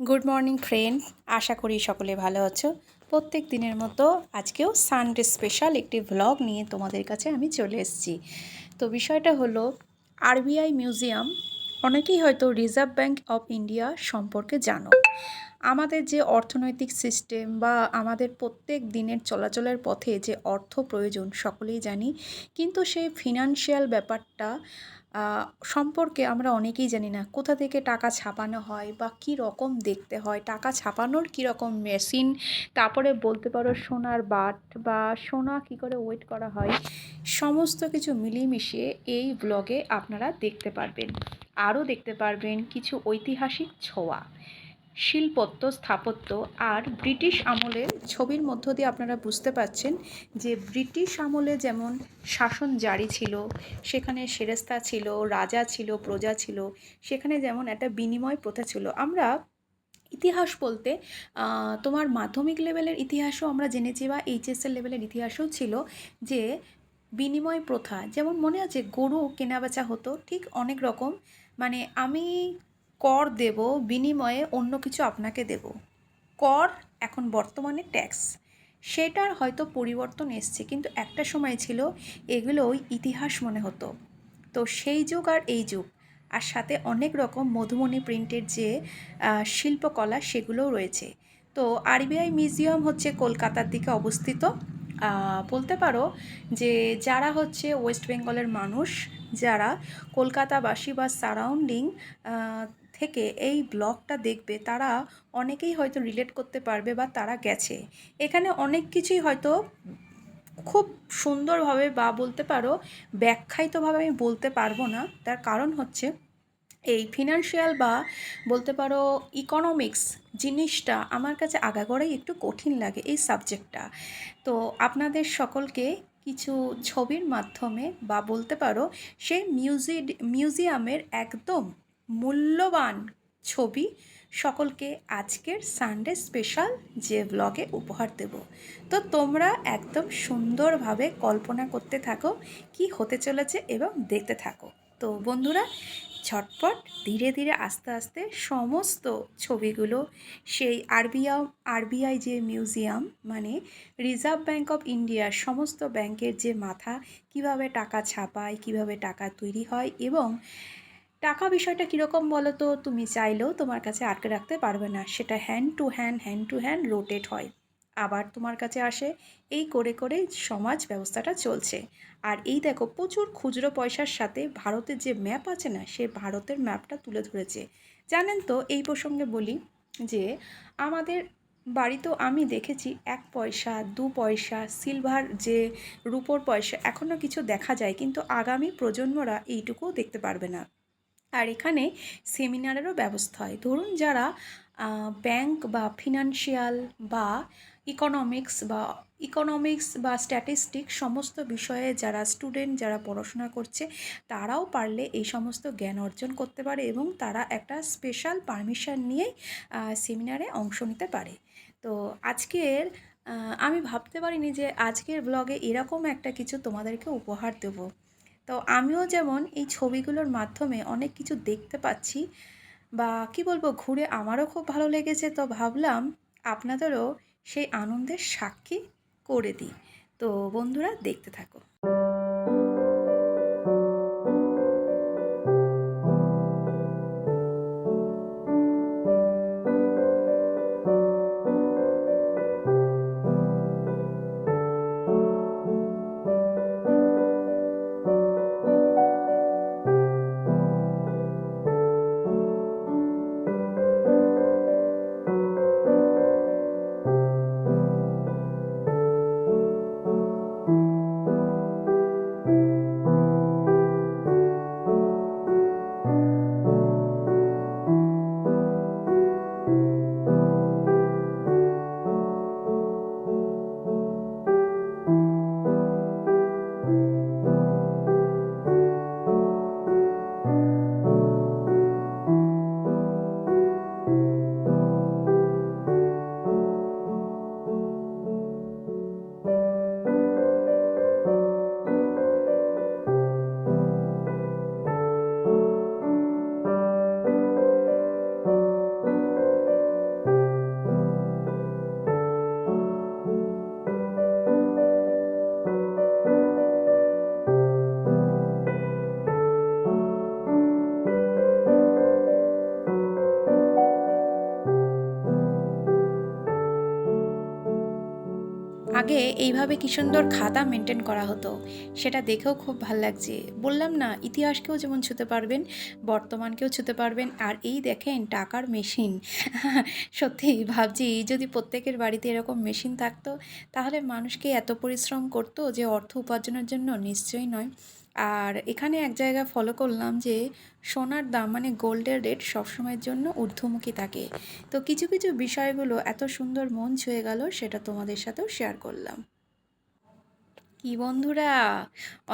Good morning friend আশা করি সকলে ভালো আছো। প্রত্যেক দিনের মতো আজকেও সানডে স্পেশাল একটি ভ্লগ নিয়ে তোমাদের কাছে আমি চলে এসেছি। তো বিষয়টা হলো আরবিআই মিউজিয়াম অনেকেই হয়তো রিজার্ভ ব্যাঙ্ক অফ ইন্ডিয়া সম্পর্কে জানো। আমাদের যে অর্থনৈতিক সিস্টেম বা আমাদের প্রত্যেক দিনের চলাচলের পথে যে অর্থ প্রয়োজন, সকলেই জানি। কিন্তু সেই ফিনান্সিয়াল ব্যাপারটা সম্পর্কে আমরা অনেকেই জানি না কোথা থেকে টাকা ছাপানো হয় বা কী রকম দেখতে হয়, টাকা ছাপানোর কী রকম মেশিন তারপরে বলতে পারো সোনার বাট বা সোনা কী করে ওয়েট করা হয়, সমস্ত কিছু মিলিয়ে এই ব্লগে আপনারা দেখতে পারবেন। আরও দেখতে পারবেন কিছু ঐতিহাসিক ছোঁয়া। শিল্পত্ব, স্থাপত্য আর ব্রিটিশ আমলের ছবির মধ্য দিয়ে আপনারা বুঝতে পারছেন যে ব্রিটিশ আমলে যেমন শাসন জারি ছিল, সেখানে সেরেস্তা ছিল, রাজা ছিল, প্রজা ছিল, সেখানে যেমন একটা বিনিময় প্রথা ছিল। আমরা ইতিহাস বলতে তোমার মাধ্যমিক লেভেলের ইতিহাসও আমরা জেনেছি বা এইচএসএল লেভেলের ইতিহাসও ছিল যে বিনিময় প্রথা, যেমন মনে আছে গরু কেনাবেচা হতো, ঠিক অনেক রকম। মানে আমি কর দেব, বিনিময়ে অন্য কিছু আপনাকে দেব। কর এখন বর্তমানে ট্যাক্স। সেটার হয়তো পরিবর্তন এসছে, কিন্তু একটা সময় ছিল এগুলোই ইতিহাস মনে হতো। তো সেই যুগ আর এই যুগ। আর সাথে অনেক রকম মধুমণি প্রিন্টের যে শিল্পকলা সেগুলোও রয়েছে। তো আরবিআই মিউজিয়াম হচ্ছে কলকাতার দিকে অবস্থিত। বলতে পারো যে যারা হচ্ছে ওয়েস্ট বেঙ্গলের মানুষ, যারা কলকাতাবাসী বা সারাউন্ডিং থেকে এই ব্লগটা দেখবে, তারা অনেকেই হয়তো রিলেট করতে পারবে বা তারা গেছে। এখানে অনেক কিছুই হয়তো খুব সুন্দরভাবে বা বলতে পারো ব্যাখ্যায়িতভাবে আমি বলতে পারব না। তার কারণ হচ্ছে এই ফিনান্সিয়াল বা বলতে পারো ইকোনমিক্স জিনিসটা আমার কাছে আগাগোড়াই একটু কঠিন লাগে এই সাবজেক্টটা তো আপনাদের সকলকে কিছু ছবির মাধ্যমে বা বলতে পারো সেই মিউজি মিউজিয়ামের একদম মূল্যবান ছবি সকলকে আজকের সানডে স্পেশাল যে ব্লগে উপহার দেব। তো তোমরা একদম সুন্দরভাবে কল্পনা করতে থাকো, কি হতে চলেছে এবং দেখতে থাকো। তো বন্ধুরা, ঝটপট ধীরে ধীরে আস্তে আস্তে সমস্ত ছবিগুলো সেই আরবিআই আরবিআই যে মিউজিয়াম মানে রিজার্ভ ব্যাঙ্ক অফ ইন্ডিয়ার সমস্ত ব্যাংকের যে মাথা, কীভাবে টাকা ছাপায়, কীভাবে টাকা তৈরি হয় এবং টাকা বিষয়টা কীরকম বলো তো, তুমি চাইলেও তোমার কাছে আটকে রাখতে পারবে না। সেটা hand to hand hand to hand rotate হয়। আবার তোমার কাছে আসে। এই করে করে সমাজ ব্যবস্থাটা চলছে। আর এই দেখো, প্রচুর খুচরো পয়সার সাথে ভারতের যে ম্যাপ আছে না, সে ভারতের ম্যাপটা তুলে ধরেছে। জানেন তো, এই প্রসঙ্গে বলি যে, আমাদের বাড়িতেও আমি দেখেছি এক পয়সা, দু পয়সা সিলভার যে রুপোর পয়সা এখনও কিছু দেখা যায়, কিন্তু আগামী প্রজন্মরা এইটুকুও দেখতে পারবে না। আর এখানে সেমিনারেরও ব্যবস্থা হয়। ধরুন যারা ব্যাংক বা ফিনান্সিয়াল বা ইকোনমিক্স বা ইকোনমিক্স বা স্ট্যাটিস্টিক সমস্ত বিষয়ে যারা স্টুডেন্ট যারা পড়াশোনা করছে, তারাও পারলে এই সমস্ত জ্ঞান অর্জন করতে পারে এবং তারা একটা স্পেশাল পারমিশন নিয়েই সেমিনারে অংশ নিতে পারে। তো আজকের আমি ভাবতে পারিনি যে আজকের ব্লগে এরকম একটা কিছু তোমাদেরকে উপহার দেবো। তো আমিও যেমন এই ছবিগুলোর মাধ্যমে অনেক কিছু দেখতে পাচ্ছি বা কি বলব, ঘুরে আমারও খুব ভালো লেগেছে। তো ভাবলাম আপনাদেরও সেই আনন্দের সাক্ষী করে দিই। তো বন্ধুরা, দেখতে থাকো। আগে এইভাবে কি সুন্দর খাতা মেনটেন করা হতো। সেটা দেখেও খুব ভালো লাগছে। বললাম না, ইতিহাসকেও যেমন ছুতে পারবেন, বর্তমানকেও ছুতে পারবেন, আর এই দেখেন টাকার মেশিন সত্যি ভাবছি, যদি প্রত্যেকের বাড়িতে এরকম মেশিন থাকতো, তাহলে মানুষকে এত পরিশ্রম করতো যে অর্থ উপার্জনের জন্য নিশ্চয়ই নয়। আর এখানে এক জায়গায় ফলো করলাম যে সোনার দাম মানে গোল্ডের রেট সবসময়ের জন্য ঊর্ধ্বমুখী থাকে। তো কিছু কিছু বিষয়গুলো এত সুন্দর মন ছুঁয়ে গেল সেটা তোমাদের সাথেও শেয়ার করলাম। কি বন্ধুরা?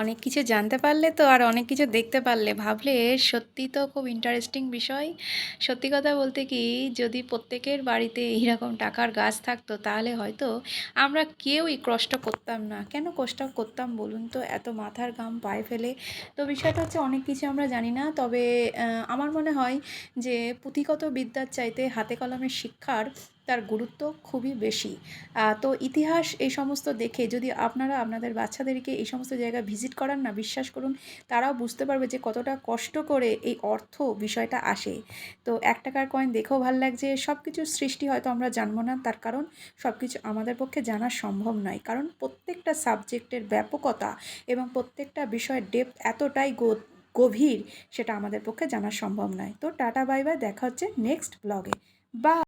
অনেক কিছু জানতে পারলে তো আর অনেক কিছু দেখতে পারলে। ভাবলে সত্যি তো খুব ইন্টারেস্টিং বিষয়। সত্যি কথা বলতে কি, যদি প্রত্যেকের বাড়িতে এইরকম টাকার গাছ থাকতো, তাহলে হয়তো আমরা কেউই কষ্ট করতাম না। কেন কষ্ট করতাম বলুন তো? এত মাথার ঘাম পায়ে ফেলে। তো বিষয়টা হচ্ছে অনেক কিছু আমরা জানি না। তবে আমার মনে হয় যে পুঁথিগত বিদ্যার চাইতে হাতে কলমের শিক্ষার তার গুরুত্ব খুবই বেশি। তো ইতিহাস এই সমস্ত দেখে যদি আপনারা আপনাদের বাচ্চাদেরকে এই সমস্ত জায়গা ভিজিট করান না, বিশ্বাস করুন, তারাও বুঝতে পারবে যে কতটা কষ্ট করে এই অর্থ বিষয়টা আসে। তো এক টাকার কয়েন দেখেও ভালো লাগছে সব কিছুর সৃষ্টি হয়তো আমরা জানব না, তার কারণ সব কিছু আমাদের পক্ষে জানা সম্ভব নয়। কারণ প্রত্যেকটা সাবজেক্টের ব্যাপকতা এবং প্রত্যেকটা বিষয়ের ডেপথ এতটাই গভীর, সেটা আমাদের পক্ষে জানা সম্ভব নয়। তো টাটা, বাই বাই, দেখা হচ্ছে নেক্সট ব্লগে বা